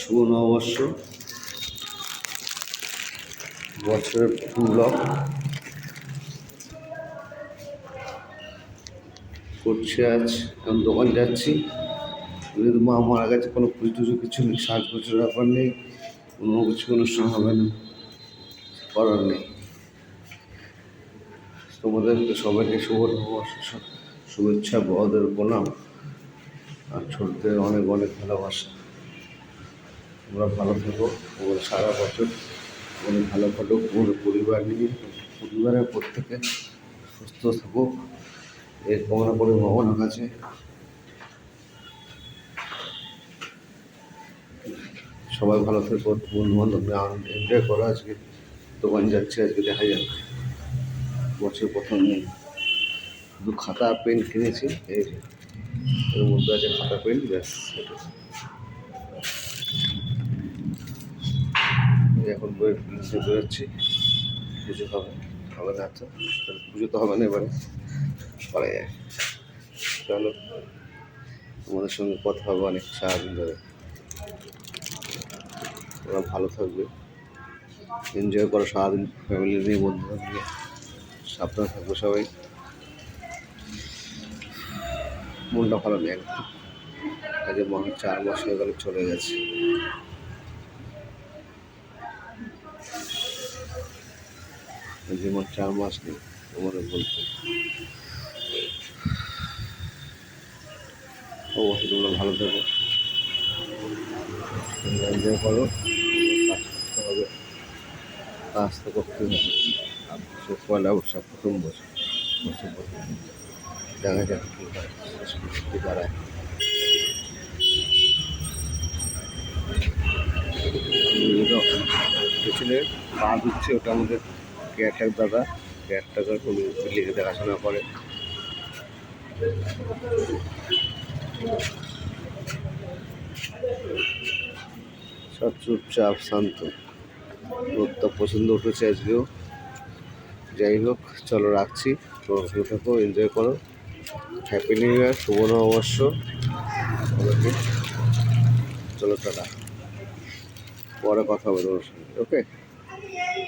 শুভ নববর্ষ। বছরের ব্লক। করছি আজ আমি দোকান যাচ্ছি। যেহেতু মা মারা গেছে, কোনো পুজো টুজো কিছু নেই, সাজ বছর ব্যাপার নেই, কোনো কিছু অনুষ্ঠান হবে না করার নেই। তোমাদেরকে সবাইকে শুভ শুভেচ্ছা, বড়দের প্রণাম, আর ছোটদের অনেক অনেক ভালোবাসা। তোমরা ভালো থেকো এবং সারা বছর অনেক ভালো কাটুক, পুরো পরিবার নিয়ে, পরিবারের প্রত্যেকে সুস্থ থাকুক এর কামনা করে ভগবানের কাছে। সবাই ভালো থেকো বন্ধু বান্ধব এনজয় করো আজকে। দোকান যাচ্ছে, আজকে দেখা যাক। বছর প্রথম নেই শুধু খাতা পেন কিনেছি, এই এর মধ্যে আছে খাতা পেন, ব্যাস সেটা এই এখন বইয়ের কিনতে বেরোচ্ছি পুজো হবে হবে না তো? পুজো তো হবে না এবারে। পরে যায়। চলো, তোমাদের সঙ্গে কথা হবে অনেক সারাদিন ধরে। তোমরা ভালো থাকবে। এনজয় করো সারাদিন ফ্যামিলি নিয়ে বন্ধুরা নিয়ে। সাবধানে থাকবে সবাই। মনটা ভালো নেই আজকে মনে হয় চার মাস হয়ে গেল চলে গেছে। যেমন চার মাস নেই তোমাদের বলতে। অবশ্যই তোমরা ভালো থাকো। এনজয় করো। হবে কাজ তো করতে হবে। সে পয়লা বৈশাখ, প্রথম বছর বছর দেখা যাক হয়। দাঁড়ায় পেছনে পা দিচ্ছে, ওটা আমাদের কেয়ারটাক দাদা কেয়ারটাকার কোনো লিখে দেখাশোনা করে। সব চুপচাপ, শান্ত। রোদটা পছন্দ উঠেছে আজকেও। যাই হোক, চলো রাখছি। ভালো থাকো এনজয় করো। হ্যাপি নিউ ইয়ার শুভ নববর্ষ। চলো টাটা। পরে কথা হবে তোমার সঙ্গে, ওকে?